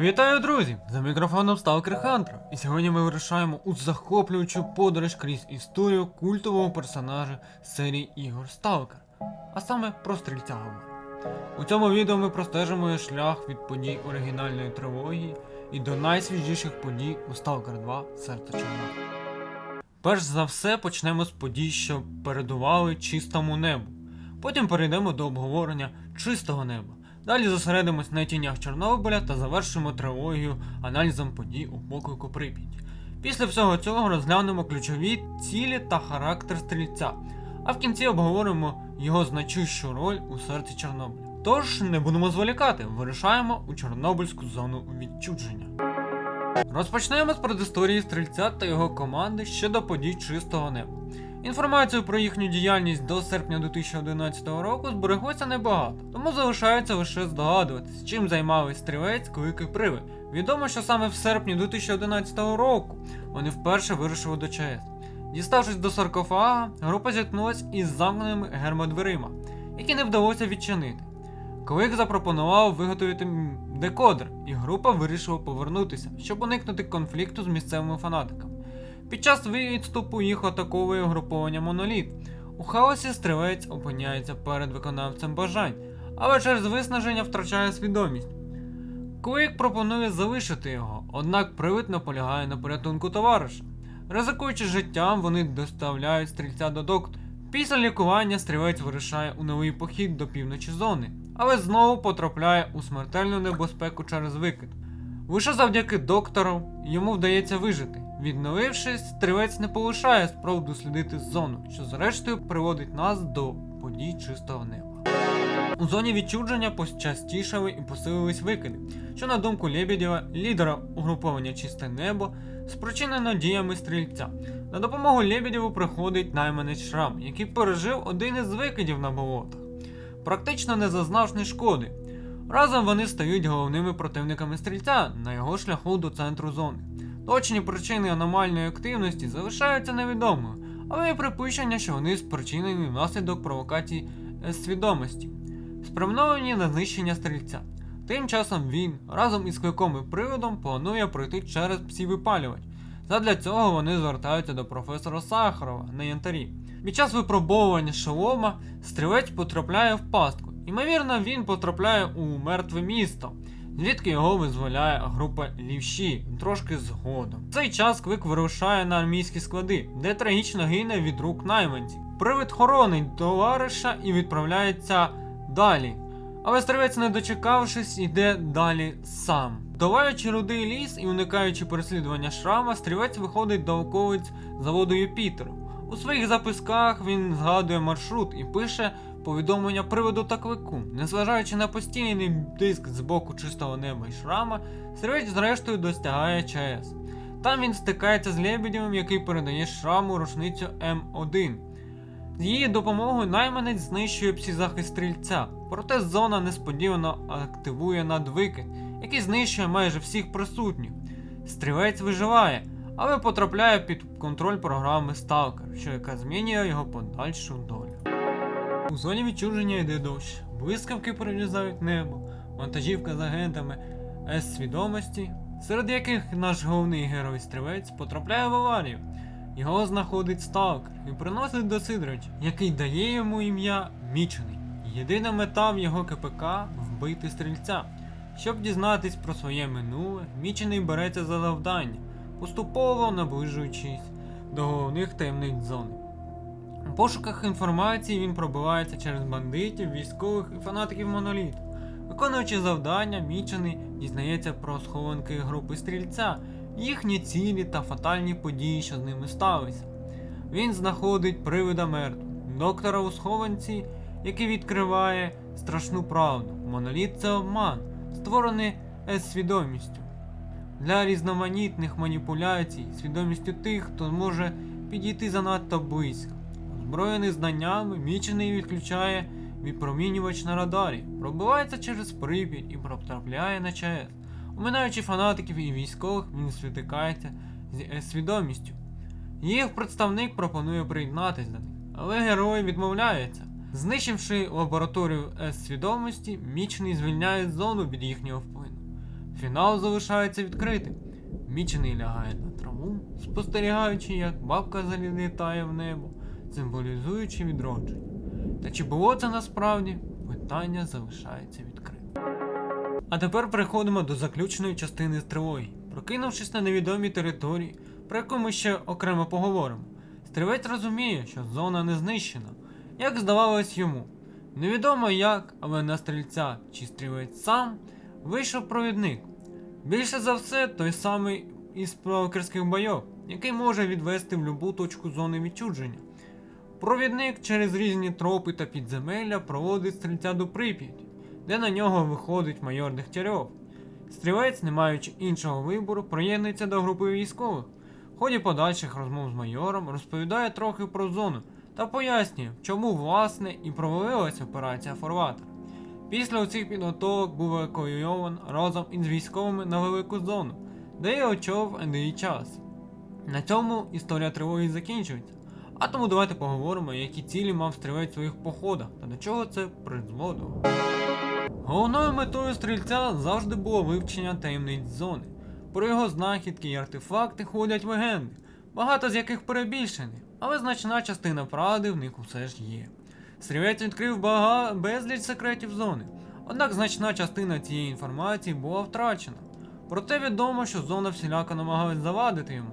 Вітаю, друзі! За мікрофоном Сталкер Хантер. І сьогодні ми вирушаємо у захоплюючу подорож крізь історію культового персонажа серії ігор Сталкер. А саме про стрільця говорю. У цьому відео ми простежимо шлях від подій оригінальної трилогії і до найсвіжіших подій у Stalker 2 Серце Чорноти. Перш за все почнемо з подій, що передували чистому небу. Потім перейдемо до обговорення чистого неба. Далі зосередимось на тінях Чорнобиля та завершимо трилогію аналізом подій у поклику Прип'ять. Після всього цього розглянемо ключові цілі та характер стрільця, а в кінці обговоримо його значущу роль у серці Чорнобиля. Тож не будемо зволікати, вирушаємо у Чорнобильську зону відчудження. Розпочнемо з предісторії стрільця та його команди щодо подій чистого неба. Інформацію про їхню діяльність до серпня 2011 року збереглося небагато, тому залишається лише здогадуватись, чим займались стрілець, клик і привид. Відомо, що саме в серпні 2011 року вони вперше вирушили до ЧАЕС. Діставшись до саркофага, група зіткнулась із замкненими гермодверима, які не вдалося відчинити. Клик запропонував виготовити декодер, і група вирішила повернутися, щоб уникнути конфлікту з місцевими фанатиками. Під час відступу їх атаковує угруповання Моноліт. У хаосі стрілець опиняється перед виконавцем бажань, але через виснаження втрачає свідомість. Клик пропонує залишити його, однак привид наполягає на порятунку товариша. Ризикуючи життям, вони доставляють стрільця до доктора. Після лікування стрілець вирішає у новий похід до півночі зони, але знову потрапляє у смертельну небезпеку через викид. Лише завдяки доктору йому вдається вижити. Відновившись, стрілець не полишає спроб дослідити зону, що зрештою приводить нас до подій чистого неба. У зоні відчудження почастішали і посилились викиди, що на думку Лебедєва, лідера угруповання Чисте небо, спричинено діями стрільця. На допомогу Лебедєву приходить найманець Шрам, який пережив один із викидів на болотах, практично не зазнавши шкоди. Разом вони стають головними противниками стрільця на його шляху до центру зони. Точні причини аномальної активності залишаються невідомою, але є припущення, що вони спричинені внаслідок провокацій е, свідомості, спрямовані на знищення стрільця. Тим часом він разом із кликом і приводом планує пройти через псі-випалювач. Задля цього вони звертаються до професора Сахарова на янтарі. Під час випробовування шолома стрілець потрапляє в пастку. Ймовірно, він потрапляє у мертве місто, звідки його визволяє група лівші трошки згодом. В цей час Квик вирушає на армійські склади, де трагічно гине від рук найманців. Привид хоронить товариша і відправляється далі. Але стрілець, не дочекавшись, іде далі сам. Долаючи рудий ліс і уникаючи переслідування шрама, стрілець виходить до околиць заводу Юпітер. У своїх записках він згадує маршрут і пише повідомлення приводу та клику. Незважаючи на постійний тиск з боку чистого неба і шрама, стрілець зрештою достигає ЧАЕС. Там він стикається з Лебедєвим, який передає шраму рушницю М1. З її допомогою найманець знищує псізахист стрільця, проте зона несподівано активує надвикид, який знищує майже всіх присутніх. Стрілець виживає, але потрапляє під контроль програми Stalker, що яка змінює його подальшу долю. У зоні відчуження йде дощ, блискавки прорізають небо, вантажівка з агентами С-свідомості, серед яких наш головний герой стрілець потрапляє в аварію. Його знаходить сталкер і приносить до Сидорича, який дає йому ім'я Мічений. Єдина мета в його КПК вбити стрільця. Щоб дізнатись про своє минуле, Мічений береться за завдання, поступово наближуючись до головних таємниць зони. У пошуках інформації він пробивається через бандитів, військових і фанатиків моноліту. Виконуючи завдання, Мічений дізнається про схованки групи стрільця, їхні цілі та фатальні події, що з ними сталися. Він знаходить привида мертву, доктора у схованці, який відкриває страшну правду. Моноліт це обман, створений С-свідомістю. Для різноманітних маніпуляцій свідомістю тих, хто може підійти занадто близько. Озброєний знаннями, мічений відключає відпромінювач на радарі, пробивається через Прип'ять і потрапляє на ЧАЕС. Оминаючи фанатиків і військових, він стикається з С-свідомістю. Їх представник пропонує приєднатися до них, але герой відмовляється. Знищивши лабораторію С-свідомості, мічний звільняє зону від їхнього впливу. Фінал залишається відкритим. Мічений лягає на траву, спостерігаючи, як бабка залітає в небо, символізуючи відродження. Та чи було це насправді? Питання залишається відкритим. А тепер переходимо до заключної частини з. Прокинувшись на невідомій території, про яку ми ще окремо поговоримо, стрілець розуміє, що зона не знищена, як здавалось йому. Невідомо як, але на стрільця чи стрілець сам вийшов провідник. Більше за все, той самий із прокерських бойов, який може відвести в любу точку зони відчудження. Провідник через різні тропи та підземелля проводить стрільця до Прип'яті, де на нього виходить майор Дегтярьов. Стрілець, не маючи іншого вибору, приєднується до групи військових. В ході подальших розмов з майором розповідає трохи про зону та пояснює, чому власне і провалилася операція Форватер. Після цих підготовок був евакуйован разом із військовими на велику зону, де й очолив НДІ час. На цьому історія тривоги закінчується. А тому давайте поговоримо, які цілі мав стрілець в своїх походах та до чого це призводило. Головною метою стрільця завжди було вивчення таємниць зони. Про його знахідки і артефакти ходять легенди, багато з яких перебільшені, але значна частина правди в них усе ж є. Стрілець відкрив бага... безліч секретів зони, однак значна частина цієї інформації була втрачена. Проте відомо, що зона всіляко намагалась завадити йому,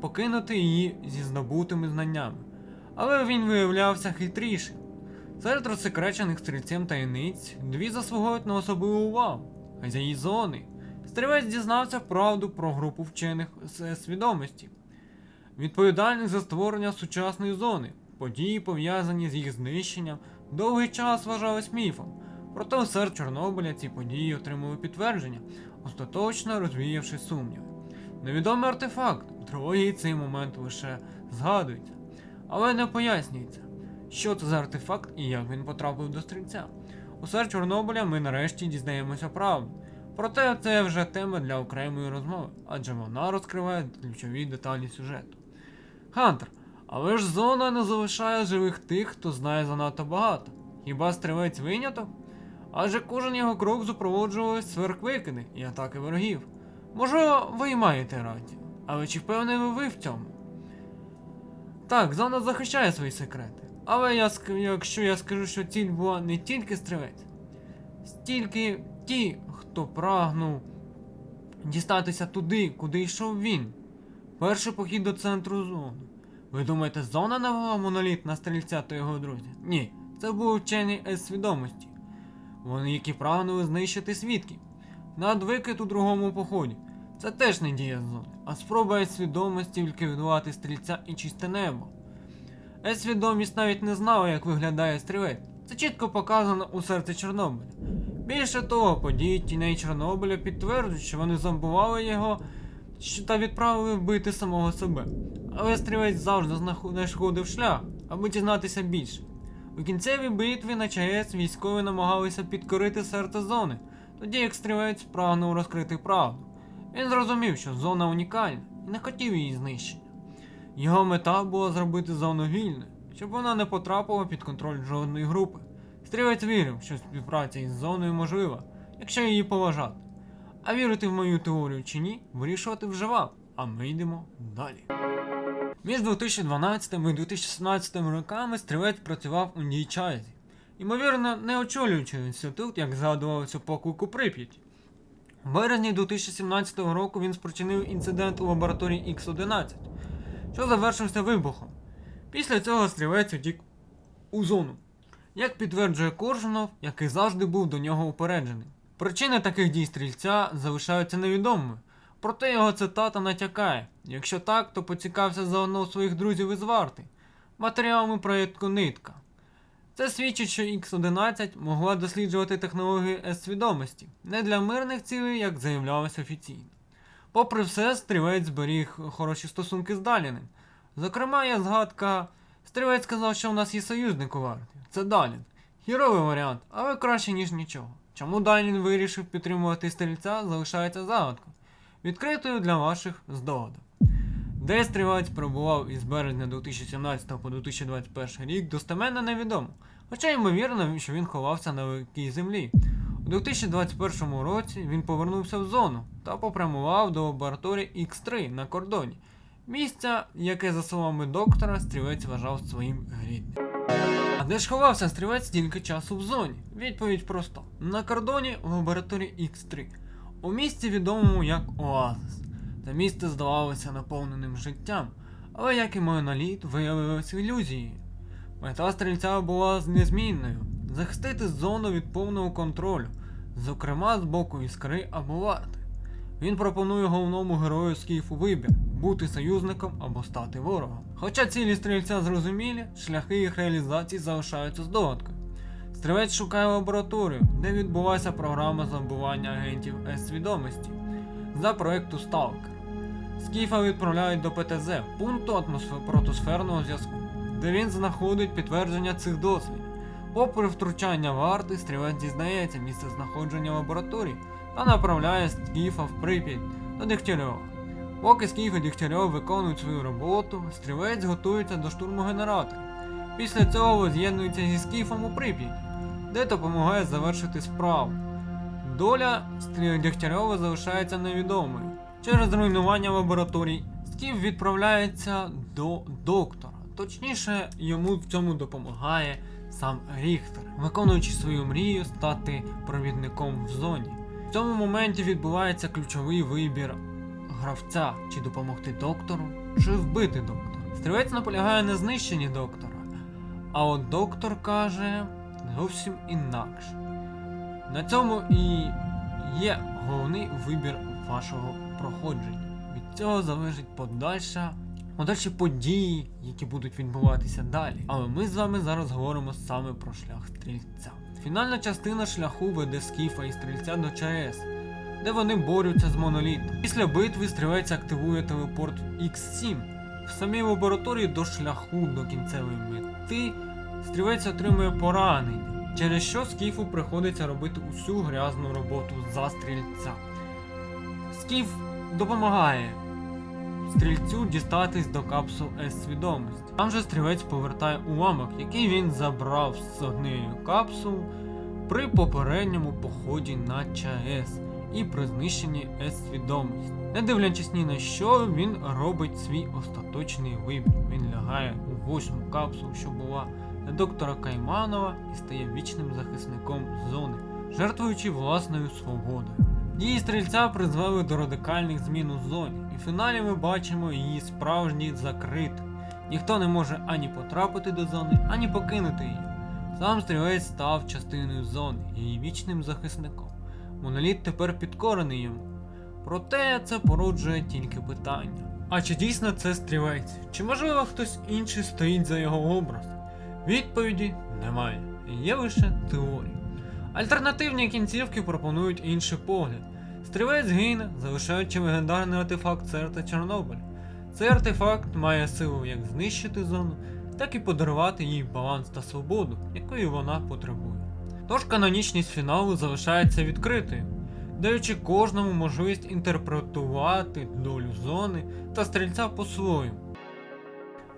покинути її зі здобутими знаннями. Але він виявлявся хитрішим. Серед розсекречених стрільцем таємниць дві заслуговують на особливу увагу. Хазяї зони. Стрілець дізнався правду про групу вчених з свідомості, відповідальних за створення сучасної зони. Події, пов'язані з їх знищенням, довгий час вважались міфом. Проте у серед Чорнобиля ці події отримали підтвердження, остаточно розвіявши сумніви. Невідомий артефакт у трилогії цей момент лише згадується, але не пояснюється, що це за артефакт і як він потрапив до стрільця. У серед Чорнобиля ми нарешті дізнаємося правду. Проте це вже тема для окремої розмови, адже вона розкриває ключові деталі сюжету. Хантер, але ж зона не залишає живих тих, хто знає занадто багато. Хіба стрілець виняток? Адже кожен його крок супроводжувалось сверхвикиди і атаки ворогів. Можливо, ви й маєте рацію, але чи впевнені ви в цьому? Так, зона захищає свої секрети. Але я, якщо я скажу, що ціль була не тільки стрілець, стільки ті, хто прагнув дістатися туди, куди йшов він. Перший похід до центру зони. Ви думаєте, зона навела моноліт на стрільця та його друзі? Ні, це був вчений ес свідомості. Вони, які прагнули знищити свідків. Надвикид у другому поході. Це теж не дія зони, а спроба ес свідомості ліквідувати стрільця і чисте небо. Ес свідомість навіть не знала, як виглядає стрілець. Це чітко показано у серці Чорнобиля. Більше того, події тіней Чорнобиля підтверджують, що вони забували його та відправили вбити самого себе. Але стрілець завжди знайшов шлях, аби дізнатися більше. У кінцевій битві на ЧАЕС військові намагалися підкорити серце зони, тоді як стрілець прагнув розкрити правду. Він зрозумів, що зона унікальна і не хотів її знищення. Його мета була зробити зону вільною, щоб вона не потрапила під контроль жодної групи. Стрілець вірив, що співпраця із зоною можлива, якщо її поважати. А вірити в мою теорію чи ні, вирішувати вже вам, а ми йдемо далі. Між 2012 і 2017 роками стрілець працював у Нійчайзі. Ймовірно, не очолюючи інститут, як згадувалося поклику Прип'ять. У березні 2017 року він спричинив інцидент у лабораторії X11, що завершився вибухом. Після цього стрілець утік у зону, як підтверджує Коршунов, який завжди був до нього упереджений. Причини таких дій стрільця залишаються невідомими, проте його цитата натякає. Якщо так, то поцікався заодно у своїх друзів із варти, матеріалами проєкту Нитка. Це свідчить, що X11 могла досліджувати технології С-свідомості не для мирних цілей, як заявлялось офіційно. Попри все, стрілець зберіг хороші стосунки з Даліним. Зокрема, є згадка. Стрілець сказав, що у нас є союзник у варті. Це Далін. Хіровий варіант, але краще, ніж нічого. Чому Далін вирішив підтримувати стрільця, залишається загадкою, відкритою для ваших здогадок. Де перебував із березня 2017 по 2021 рік, достеменно невідомо. Хоча ймовірно, що він ховався на великій землі. У 2021 році він повернувся в зону та попрямував до лабораторії X3 на кордоні. Місця, яке, за словами доктора, стрілець вважав своїм рідним. А де ж ховався стрілець стільки часу в зоні? Відповідь проста: на кордоні в лабораторії X3, у місті відомому як Оазис. Та місце здавалося наповненим життям, але як і моноліт, виявилось ілюзією. Мета стрільця була незмінною захистити зону від повного контролю, зокрема з боку іскри або варти. Він пропонує головному герою Скіфу вибір бути союзником або стати ворогом. Хоча цілі стрільця зрозумілі, шляхи їх реалізації залишаються здогадкою. Стрілець шукає лабораторію, де відбулася програма забування агентів С-свідомості за проекту Сталкер. Скіфа відправляють до ПТЗ пункту протосферного зв'язку, де він знаходить підтвердження цих дослідів. Попри втручання варти, стрілець дізнається місце знаходження лабораторії та направляє Скіфа в Прип'ять до Дегтярьова. Поки Скіф і Дегтярьов виконують свою роботу, стрілець готується до штурму генераторів. Після цього з'єднується зі Скіфом у Прип'ять, де допомагає завершити справу. Доля Стрі- залишається невідомою. Через руйнування лабораторій Скіф відправляється до доктора. Точніше, йому в цьому допомагає сам Ріхтер, виконуючи свою мрію стати провідником в зоні. В цьому моменті відбувається ключовий вибір гравця, чи допомогти доктору, чи вбити доктора. Стрілець наполягає на знищенні доктора, а от доктор каже зовсім інакше. На цьому і є головний вибір вашого проходження. Від цього залежить подальша, подальші події, які будуть відбуватися далі. Але ми з вами зараз говоримо саме про шлях стрільця. Фінальна частина шляху веде скіфа і стрільця до ЧАЕС, де вони борються з монолітом. Після битви стрілець активує телепорт X7. В самій лабораторії до шляху до кінцевої мети стрілець отримує поранення, через що скіфу приходиться робити усю грязну роботу за стрільця. Скіф допомагає стрільцю дістатись до капсул С-свідомості. Там же стрілець повертає уламок, який він забрав з однієї капсул при попередньому поході на ЧАЕС і при знищенні С-свідомості. Не дивлячись ні на що, він робить свій остаточний вибір. Він лягає у восьму капсулу, що була для доктора Кайманова, і стає вічним захисником зони, жертвуючи власною свободою. Дії стрільця призвели до радикальних змін у зоні, і в фіналі ми бачимо її справжній закрит. Ніхто не може ані потрапити до зони, ані покинути її. Сам стрілець став частиною зони, її вічним захисником. Моноліт тепер підкорений йому. Проте це породжує тільки питання. А чи дійсно це стрілець? Чи можливо хтось інший стоїть за його образ? Відповіді немає. Є лише теорії. Альтернативні кінцівки пропонують інший погляд. Стрілець гине, залишаючи легендарний артефакт Церта Чорнобиль. Цей артефакт має силу як знищити зону, так і подарувати їй баланс та свободу, якої вона потребує. Тож канонічність фіналу залишається відкритою, даючи кожному можливість інтерпретувати долю зони та стрільця по-своєму.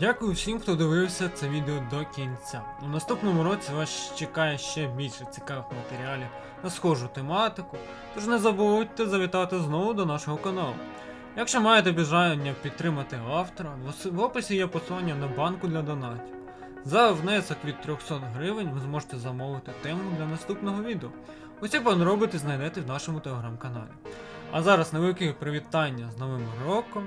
Дякую всім, хто дивився це відео до кінця. У наступному році вас чекає ще більше цікавих матеріалів на схожу тематику, тож не забудьте завітати знову до нашого каналу. Якщо маєте бажання підтримати автора, в описі є посилання на банку для донатів. За внесок від 300 гривень ви зможете замовити тему для наступного відео. Усі подробиці знайдете в нашому телеграм-каналі. А зараз невелике привітання з Новим роком.